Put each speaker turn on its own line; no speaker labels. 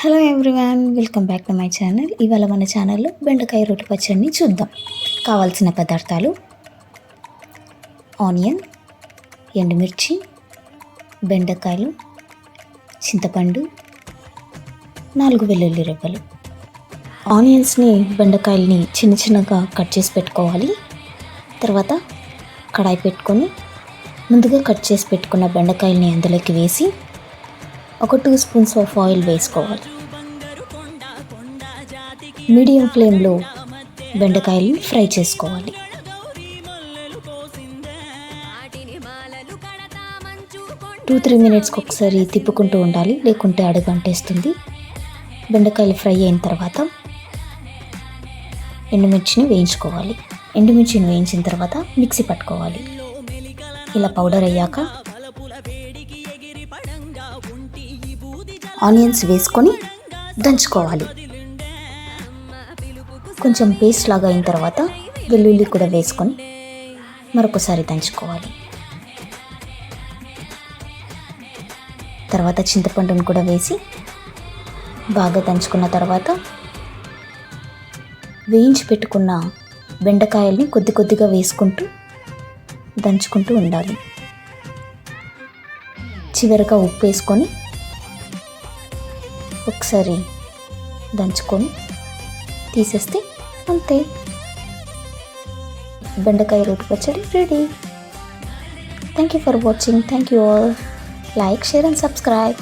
Hello everyone welcome back to my channel. ఇవాళ మన ఛానల్లో బెండకాయ రొట్టె పచ్చడిని చూద్దాం. కావాల్సిన పదార్థాలు ఆనియన్ ఎండుమిర్చి బెండకాయలు చింతపండు నాలుగు వెల్లుల్లి రెబ్బలు. ఆనియన్స్ని బెండకాయల్ని చిన్న చిన్నగా కట్ చేసి పెట్టుకోవాలి. తర్వాత కడాయి పెట్టుకొని ముందుగా కట్ చేసి పెట్టుకున్న బెండకాయల్ని అందులోకి వేసి ఒక టూ స్పూన్స్ ఆఫ్ ఆయిల్ వేసుకోవాలి. మీడియం ఫ్లేమ్లో బెండకాయలు ఫ్రై చేసుకోవాలి. టూ త్రీ మినిట్స్కి ఒకసారి తిప్పుకుంటూ ఉండాలి. లేకుంటే అడుగంటేస్తుంది. బెండకాయలు ఫ్రై అయిన తర్వాత ఎండుమిర్చిని వేయించుకోవాలి. ఎండుమిర్చిని వేయించిన తర్వాత మిక్సీ పట్టుకోవాలి. ఇలా పౌడర్ అయ్యాక ఆనియన్స్ వేసుకొని దంచుకోవాలి. కొంచెం పేస్ట్ లాగా అయిన తర్వాత వెల్లుల్లి కూడా వేసుకొని మరొకసారి దంచుకోవాలి. తర్వాత చింతపండును కూడా వేసి బాగా దంచుకున్న తర్వాత వేయించి పెట్టుకున్న బెండకాయల్ని కొద్ది కొద్దిగా వేసుకుంటూ దంచుకుంటూ ఉండాలి. చివరిగా ఉప్పు వేసుకొని ఒకసారి దంచుకొని తీసేస్తే అంతే. బెండకాయ రోటి పచ్చడి ready. Thank you for watching thank you all like share and subscribe